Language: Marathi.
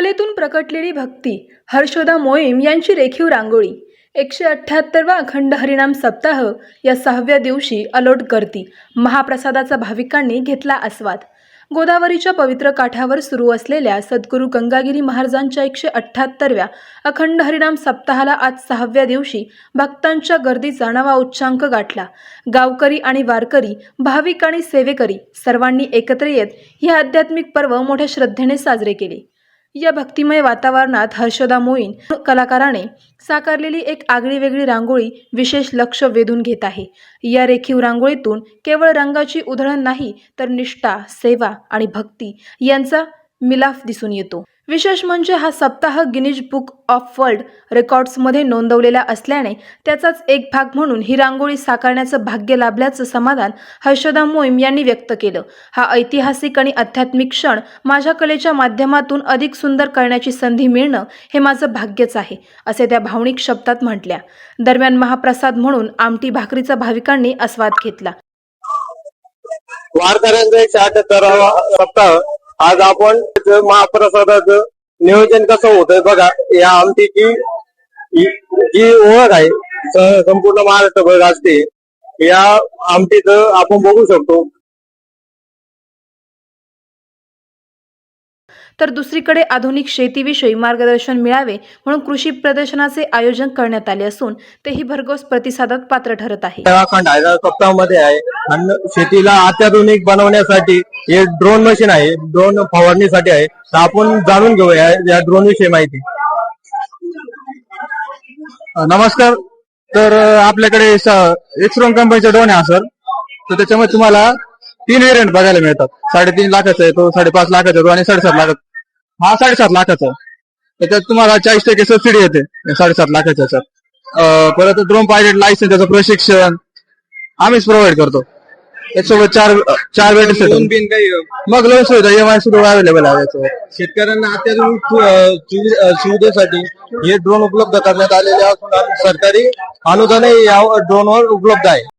कलेतून प्रकटलेली भक्ती हर्षोदा मोईम यांची रेखीव रांगोळी एकशे अठ्ठ्याहत्तरवा अखंड हरिणाम सप्ताह या सहाव्या दिवशी अलोट करती महाप्रसादाचा भाविकांनी घेतला आस्वाद. गोदावरीच्या पवित्र काठावर सुरू असलेल्या सद्गुरू गंगागिरी महाराजांच्या एकशे अठ्ठ्याहत्तरव्या अखंड हरिणाम सप्ताहाला आज सहाव्या दिवशी भक्तांच्या गर्दीचा नवा उच्चांक गाठला. गावकरी आणि वारकरी भाविक आणि सेवेकरी सर्वांनी एकत्र येत हे आध्यात्मिक पर्व मोठ्या श्रद्धेने साजरे केले. या भक्तिमय वातावरणात हर्षदा मोईन कलाकाराने साकारलेली एक आगळी वेगळी रांगोळी विशेष लक्ष वेधून घेत आहे. या रेखीव रांगोळीतून केवळ रंगाची उधळण नाही तर निष्ठा सेवा आणि भक्ती यांचा मिलाफ दिसून येतो. विशेष म्हणजे हा सप्ताह गिनीज बुक ऑफ वर्ल्ड रेकॉर्ड्समध्ये नोंदवलेला असल्याने त्याचाच एक भाग म्हणून ही रांगोळी साकारण्याचं भाग्य लाभल्याचं समाधान हर्षदा मोईम यांनी व्यक्त केलं. हा ऐतिहासिक आणि आध्यात्मिक क्षण माझ्या कलेच्या माध्यमातून अधिक सुंदर करण्याची संधी मिळणं हे माझं भाग्यच आहे असे त्या भावनिक शब्दात म्हटल्या. दरम्यान महाप्रसाद म्हणून आमटी भाकरीचा भाविकांनी आस्वाद घेतला. वारकऱ्यांचा सप्ताह आज आपण महाप्रसादाचं नियोजन कसं होतंय बघा या आमटीची ही- जी ओळख आहे संपूर्ण महाराष्ट्रभर असते या आमटीचं आपण बघू शकतो. तर दुसरीकडे आधुनिक शेतीविषयी मार्गदर्शन मिळावे म्हणून कृषी प्रदर्शनाचे आयोजन करण्यात आले असून तेही भरघोस प्रतिसादात पात्र ठरत आहे. उत्तराखंड आहे सप्ताहामध्ये आहे. आणि शेतीला अत्याधुनिक बनवण्यासाठी हे ड्रोन मशीन आहे. ड्रोन फवारणीसाठी आहे. तर आपण जाणून घेऊया या ड्रोन विषयी माहिती. नमस्कार. तर आपल्याकडे एक्सरॉन कंपनीचा ड्रोन आहे सर तर त्याच्यामध्ये तुम्हाला तीन व्हेरियंट बघायला मिळतात. साडेतीन लाखाचा आहे तो साडेपाच लाखाचा आहे तो आणि साडेसात लाखाचा. हा साडेसात लाखाचा आहे. त्याच्यात तुम्हाला चाळीस टक्के सबसिडी येते. साडेसात लाखाच्या सर परत ड्रोन पायलट लायसन्स त्याचं प्रशिक्षण आम्हीच प्रोव्हाइड करतो. त्याच्यासोबत चार चार लोन वेट बिन काही मग लोन सुविधा ईएमआय सुद्धा अवेलेबल आहे याच्यावर. शेतकऱ्यांना अत्याधुनिक सु- अ, सुवि- अ, सुविधेसाठी हे ड्रोन उपलब्ध करण्यात आलेले असून सरकारी अनुदानही या ड्रोनवर उपलब्ध आहे.